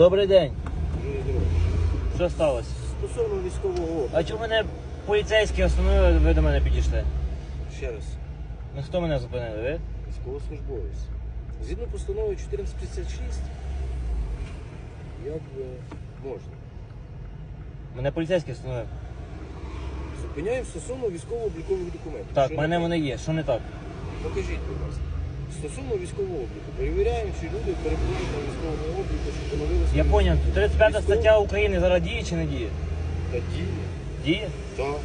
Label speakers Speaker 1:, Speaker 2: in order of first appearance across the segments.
Speaker 1: Добрий день. Що сталося?
Speaker 2: Стосовно військового обліку.
Speaker 1: А чому мене поліцейські остановили, ви до мене підійшли?
Speaker 2: Ще раз.
Speaker 1: Ну хто мене зупинили? Ви?
Speaker 2: Військовослужбовець. Згідно постанови 1456, як би можна.
Speaker 1: Мене поліцейські остановили.
Speaker 2: Зупиняємо стосовно військово-облікових документів.
Speaker 1: Так,
Speaker 2: Що
Speaker 1: в мене вони є. Що не так?
Speaker 2: Покажіть, будь ласка. Стосовно військового обліку. Перевіряємо, чи люди перебувають на військовому обліку, чи поновилися.
Speaker 1: Я поняв. 35
Speaker 2: військові-
Speaker 1: стаття України зараз діє чи не діє?
Speaker 2: Та діє.
Speaker 1: Діє?
Speaker 2: Так.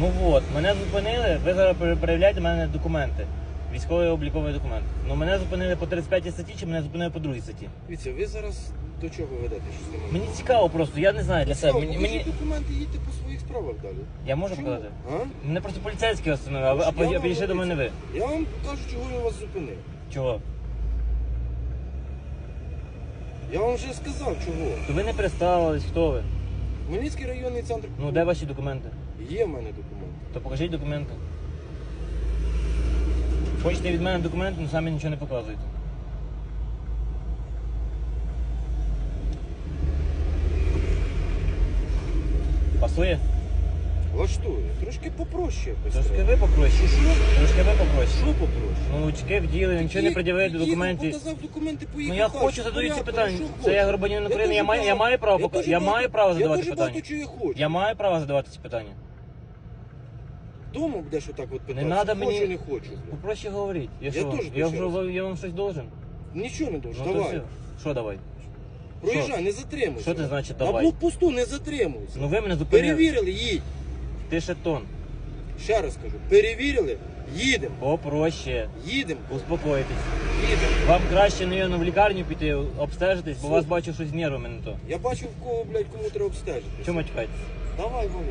Speaker 1: Ну от, мене зупинили, ви зараз пере- перевіряєте в мене документи. Військовий обліковий документ. Ну мене зупинили по 35 статті, чи мене зупинили по другій статті.
Speaker 2: Дивіться, ви зараз до чого ведете? Що з?
Speaker 1: Мені цікаво просто, я не знаю для себе. Мені, мені...
Speaker 2: документи, їдьте по своїх справах далі.
Speaker 1: Я можу
Speaker 2: Чому?
Speaker 1: показати?
Speaker 2: А?
Speaker 1: Мене просто поліцейські остановили, а, ви- а
Speaker 2: Я вам
Speaker 1: підійшли до
Speaker 2: говорю,
Speaker 1: мене ви.
Speaker 2: Я вам кажу, чого я вас зупинив.
Speaker 1: Чого?
Speaker 2: Я вам вже сказав, чого.
Speaker 1: То ви не представились, хто ви?
Speaker 2: Хмельницький районний центр.
Speaker 1: Ну де ваші документи?
Speaker 2: Є в мене документи.
Speaker 1: То покажіть документи. Хочете від мене документи, але самі нічого не показуєте. Пасує?
Speaker 2: Влаштує. Трошки попроще. якось
Speaker 1: Трошки
Speaker 2: треба.
Speaker 1: ви попроще. Трошки ви попроще.
Speaker 2: Що попроще?
Speaker 1: Ну, очки вділи, нічого не
Speaker 2: Їх-
Speaker 1: пред'явили документів.
Speaker 2: Показав документи,
Speaker 1: Ну я
Speaker 2: далі.
Speaker 1: хочу задаю ці
Speaker 2: Порядок,
Speaker 1: питання.
Speaker 2: що
Speaker 1: Це
Speaker 2: хочеш.
Speaker 1: я громадянин України, я
Speaker 2: дуже
Speaker 1: маю, я
Speaker 2: багато-
Speaker 1: маю право
Speaker 2: я
Speaker 1: пока-
Speaker 2: дуже
Speaker 1: я
Speaker 2: багато-
Speaker 1: маю право задавати
Speaker 2: Я дуже
Speaker 1: питання.
Speaker 2: багато чого я хочу.
Speaker 1: Я маю право задавати ці питання.
Speaker 2: Дома будеш отак от питати.
Speaker 1: надо
Speaker 2: хочу,
Speaker 1: мені-
Speaker 2: не хочу.
Speaker 1: Попроще говоріть. Я,
Speaker 2: Я
Speaker 1: що,
Speaker 2: теж
Speaker 1: я, вже,
Speaker 2: раз.
Speaker 1: я вам щось должен.
Speaker 2: Нічого не дуже.
Speaker 1: Ну, то
Speaker 2: давай.
Speaker 1: все. Що давай?
Speaker 2: Проїжджай, не затримуйся.
Speaker 1: Що ти значить
Speaker 2: На
Speaker 1: давай?
Speaker 2: блокпосту не затримуйся.
Speaker 1: Ну ви мене зупинили.
Speaker 2: Перевірили, їдь.
Speaker 1: Ти шетон.
Speaker 2: Ще раз кажу, перевірили, їдемо.
Speaker 1: Попроще.
Speaker 2: Їдемо.
Speaker 1: Успокойтесь.
Speaker 2: Їдемо.
Speaker 1: Вам краще, напевно, в лікарню піти, обстежитись, бо у вас бачу щось з нервами не то.
Speaker 2: Я бачив, в кого, блядь, кому треба обстежити.
Speaker 1: Чому матюкаєтесь?
Speaker 2: Давай, вали.